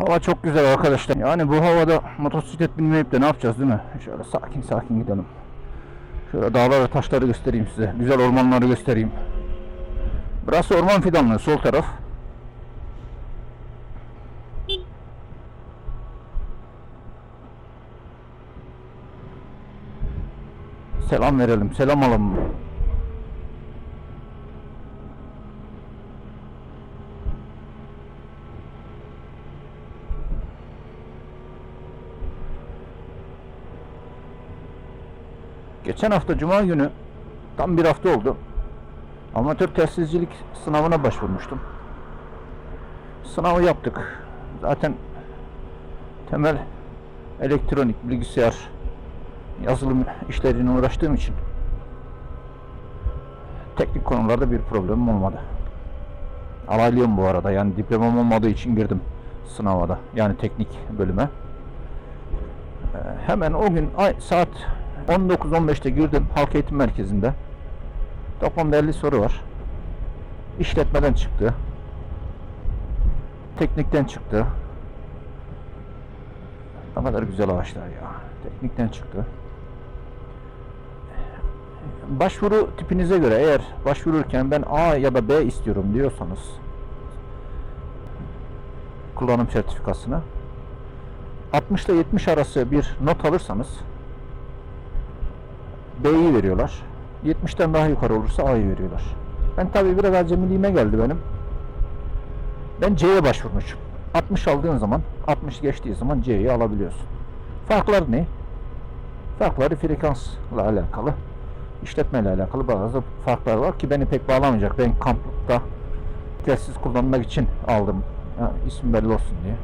Hava çok güzel arkadaşlar. Yani bu havada motosiklet binmeyip de ne yapacağız değil mi? Şöyle sakin sakin gidelim. Şöyle dağları taşları göstereyim size. Güzel ormanları göstereyim. Burası orman fidanlığı sol taraf. Selam verelim, selam alalım. Geçen hafta Cuma günü tam bir hafta oldu. Amatör telsizcilik sınavına başvurmuştum. Sınavı yaptık. Zaten temel elektronik, bilgisayar, yazılım işleriyle uğraştığım için teknik konularda bir problemim olmadı. Alaylıyım bu arada. Yani diplomam olmadığı için girdim sınava da. Yani teknik bölüme. Ee, hemen o gün ay, saat 19-15'te girdim halk eğitim merkezinde. Toplamda 50 soru var. İşletmeden çıktı. Teknikten çıktı. Ne kadar güzel ağaçlar ya. Teknikten çıktı. Başvuru tipinize göre eğer başvururken ben A ya da B istiyorum diyorsanız kullanım sertifikasını 60 ile 70 arası bir not alırsanız B'yi veriyorlar. 70'ten daha yukarı olursa A'yı veriyorlar. Ben tabii biraz acemiliğime geldi benim. Ben C'ye başvurmuşum. 60 aldığın zaman, 60 geçtiği zaman C'yi alabiliyorsun. Farklar ne? Farkları frekansla alakalı, işletmeyle alakalı bazı farklar var ki beni pek bağlamayacak. Ben kamplıkta telsiz kullanmak için aldım. Ha, isim belli olsun diye.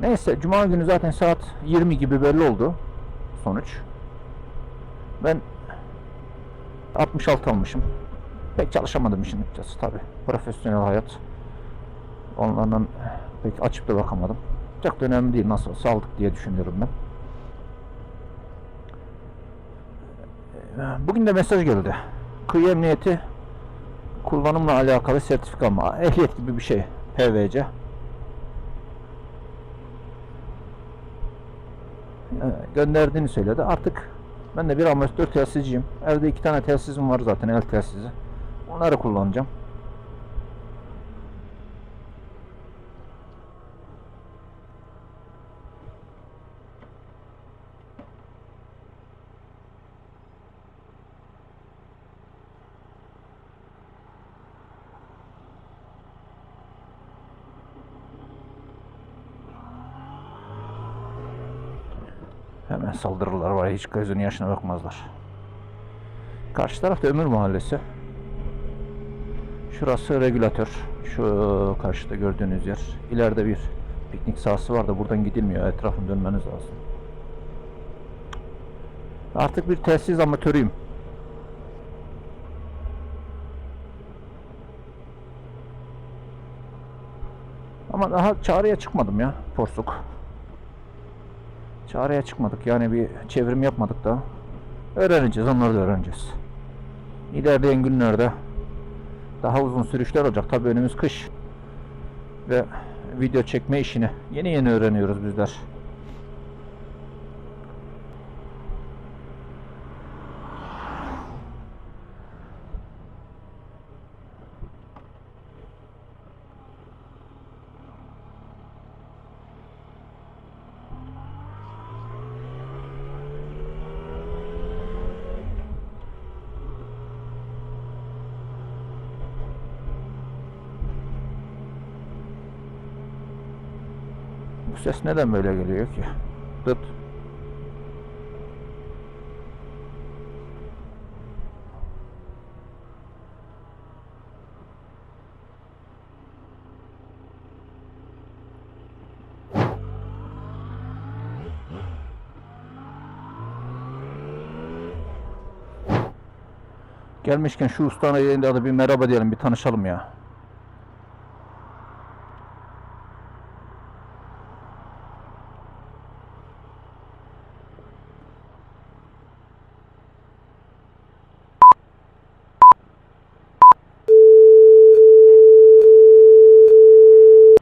Neyse, Cuma günü zaten saat 20 gibi belli oldu sonuç. Ben 66 almışım. Pek çalışamadım işin açıkçası tabi. Profesyonel hayat. Onlardan pek açıp da bakamadım. Çok da önemli değil nasıl olsa diye düşünüyorum ben. Bugün de mesaj geldi. Kıyı emniyeti kullanımla alakalı sertifika mı? Ehliyet gibi bir şey. PVC. Ee, gönderdiğini söyledi. Artık ben de bir amatör telsizciyim. Evde iki tane telsizim var zaten el telsizi. Onları kullanacağım. Hemen saldırırlar var hiç gözünün yaşına bakmazlar. Karşı tarafta Ömür Mahallesi. Şurası regülatör. Şu karşıda gördüğünüz yer. İleride bir piknik sahası var da buradan gidilmiyor. Etrafını dönmeniz lazım. Artık bir telsiz amatörüyüm. Ama daha çağrıya çıkmadım ya porsuk. Çağrıya çıkmadık yani bir çevrim yapmadık da. Öğreneceğiz onları da öğreneceğiz. İlerleyen günlerde daha uzun sürüşler olacak. Tabii önümüz kış. Ve video çekme işini yeni yeni öğreniyoruz bizler. Bu ses neden böyle geliyor ki? Dıt. Gelmişken şu ustanın yerinde de bir merhaba diyelim, bir tanışalım ya.